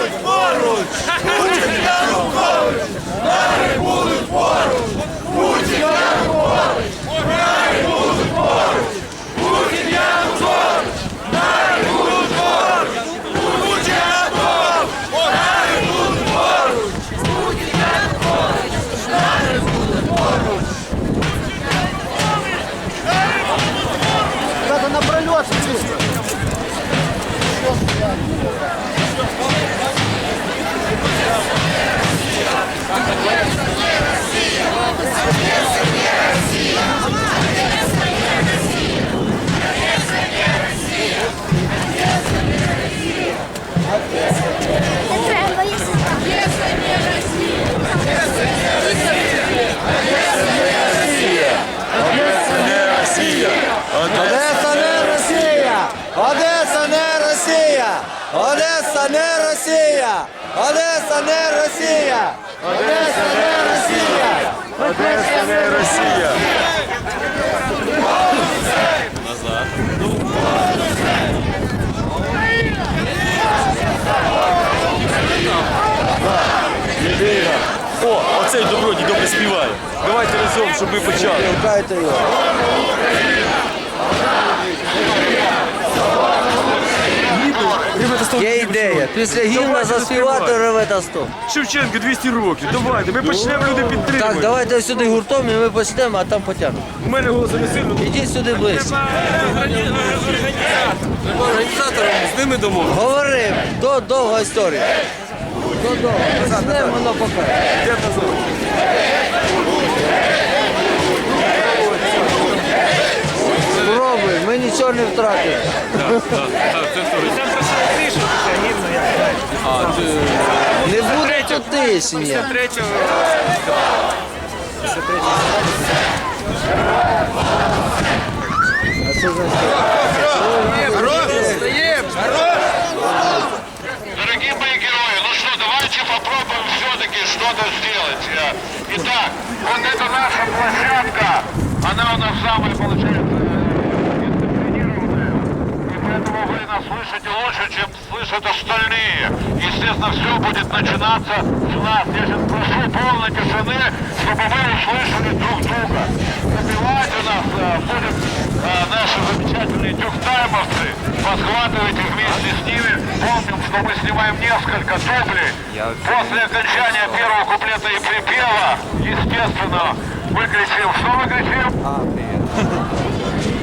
будуть поруч! Путін Янукович! Нами будуть поруч! Путін Янукович! Нами будуть поруч! Путін Янукович! Нами будуть поруч! Путін Янукович! Нами будуть поруч! Путін Янукович! Нами будуть поруч! Надо на пролет чисто! Одеса не Росія! Одеса не Росія! Одеса не Росія. Єдина. О, оцей добродій добре співає. Давайте разом, щоб ми почали. Шукайте його. Є ідея. Після гімна заспівати заспіваємо. ревета стоп. Шевченко 200 років. Давайте, ми почнемо люди підтримувати. Так, давайте сюди гуртом і ми почнемо, а там потягнемо. У мене голосу не сильно. Ідіть сюди ближче. Організаторам з ними домовитися. Говори, до довга історія. До довго. Почнемо, воно покаже. Назад? Ми нічого не втратимо. Не буде тут тисні. А що за Дорогие мои герои, ну что, давайте попробуем все-таки что-то сделать. Э, Итак, вот это наша площадка, она у нас самая, получается, э, дисциплинированная. И поэтому вы нас слышите лучше, чем слышат остальные. Естественно, все будет начинаться с нас. Я сейчас прошу полной тишины, чтобы вы услышали друг друга. Забивать у нас э, будут э, наши замечательные тюхтаймовцы. Подхватывайте вместе с ними. Помним, что мы снимаем несколько дублей. После окончания первого куплета и припева, естественно, мы кричим. Что мы кричим?